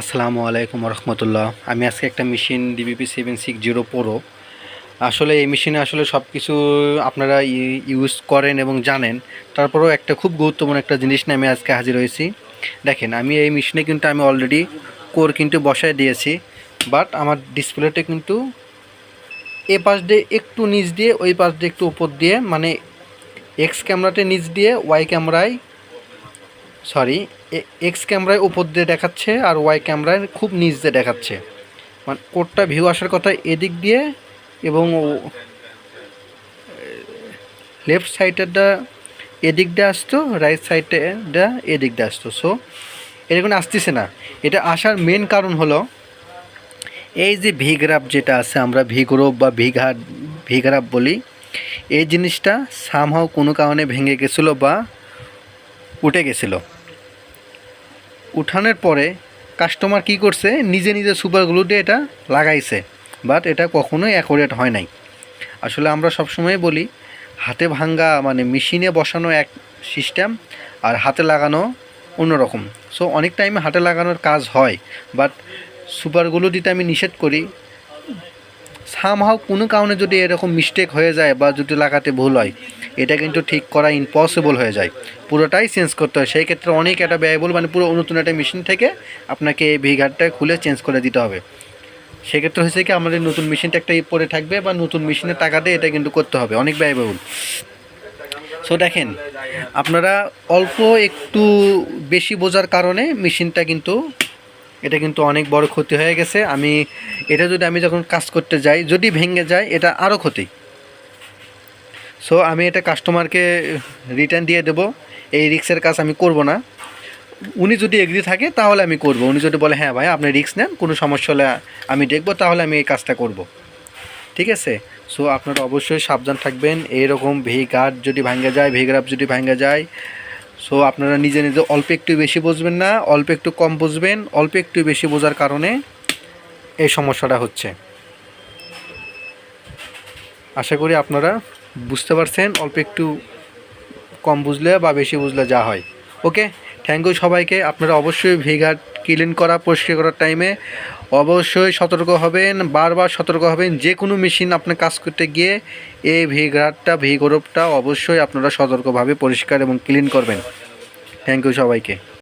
আসসালামু আলাইকুম রহমতুল্লাহ আমি আজকে একটা machine DBP seven six zero pro আসলে এই মেশিনে আসলে সব কিছু আপনারা ইউজ করেন এবং জানেন। তারপরেও একটা খুব গুরুত্বপূর্ণ একটা জিনিস নিয়ে আমি আজকে হাজির হয়েছি। দেখেন, আমি এই মেশিনে কিন্তু আমি অলরেডি কোর কিন্তু বসায় দিয়েছি। বাট আমার ডিসপ্লেটা কিন্তু এ পাশ দিয়ে একটু নিচ দিয়ে, ওই পাশ দিয়ে একটু উপর দিয়ে মানে এক্স ক্যামেরাতে নিচ দিয়ে ওয়াই ক্যামেরায় সরি এক্স ক্যামেরায় উপর দিয়ে দেখাচ্ছে আর ওয়াই ক্যামেরায় খুব নিচ দিয়ে দেখাচ্ছে। মানে কোডটা ভিউ আসার কথা এদিক দিয়ে এবং লেফট সাইডেরটা এদিক দিয়ে আসতো রাইট সাইডটা এদিক দিয়ে আসতো। সো এরকম আসতেছে না। এটা আসার মেন কারণ হলো, এই যে ভিগ্রাফ যেটা আছে, আমরা ভিগ্রোপ বা ভিঘাট ভিগ্রাফ বলি, এই জিনিসটা সামহাও কোনো কারণে ভেঙে গেছিল বা উঠে গেছিল। উঠানোর পরে কাস্টমার কি করছে? নিজে নিজে সুপার গ্লু দিয়ে এটা লাগাইছে। বাট এটা কখনোই অ্যাকোরেট হয় নাই। আসলে আমরা সবসময় বলি, হাতে ভাঙ্গা মানে মেশিনে বসানো এক সিস্টেম আর হাতে লাগানো অন্যরকম। সো অনেক টাইমে হাতে লাগানোর কাজ হয়। বাট সুপার গ্লু দিতে আমি নিষেধ করি। সামহাও কোনো কারণে যদি এরকম মিস্টেক হয়ে যায় বা যদি লাগাতে ভুল হয়, এটা কিন্তু ঠিক করা ইম্পসিবল হয়ে যায়। পুরোটাই চেঞ্জ করতে হয়। সেই ক্ষেত্রে অনেক একটা ব্যয়বহুল মানে পুরো নতুন একটা মেশিন থেকে আপনাকে এই ভিগারটা খুলে চেঞ্জ করে দিতে হবে। সেক্ষেত্রে হয়েছে কি, আমাদের নতুন মেশিনটা একটা পরে থাকবে বা নতুন মেশিনের টাকা দিয়ে এটা কিন্তু করতে হবে। অনেক ব্যয়বহুল। সো দেখেন, আপনারা অল্প একটু বেশি বোঝার কারণে মেশিনটা কিন্তু এটা কিন্তু অনেক বড় ক্ষতি হয়ে গেছে। আমি, এটা যদি আমি যখন কাজ করতে যাই, যদি ভেঙে যায়, এটা আরও ক্ষতি। সো আমি এটা কাস্টমারকে রিটার্ন দিয়ে দেব। এই রিক্সের কাজ আমি করব না। উনি যদি এগ্রি থাকে, তাহলে আমি করব। উনি যদি বলে হ্যাঁ ভাই, আপনি রিক্স নেন, কোনো সমস্যা হলে আমি দেখব, তাহলে আমি এই কাজটা করব। ঠিক আছে? সো আপনারা অবশ্যই সাবধান থাকবেন। এইরকম ভি গার্ড যদি ভাঙ্গে যায় ভিগ্রাফ যদি ভাঙ্গে যায় সো আপনারা নিজে নিজে অল্প একটু বেশি বুঝবেন না, অল্প একটু কম বুঝবেন, অল্প একটু বেশি বোঝার কারণে এই সমস্যাটা হচ্ছে। আশা করি আপনারা বুঝতে পারছেন, অল্প একটু কম বুঝলে বা বেশি বুঝলে যা হয়। ওকে থ্যাংক ইউ সবাইকে। আপনারা অবশ্যই ভিঘাট ক্লিন করা, পরিষ্কার করার টাইমে অবশ্যই সতর্ক হবেন, বারবার সতর্ক হবেন। যে কোনো মেশিন আপনার কাজ করতে গিয়ে এই ভিঘাটটা ভিগরবটা অবশ্যই আপনারা সতর্কভাবে পরিষ্কার এবং ক্লিন করবেন। থ্যাংক ইউ সবাইকে।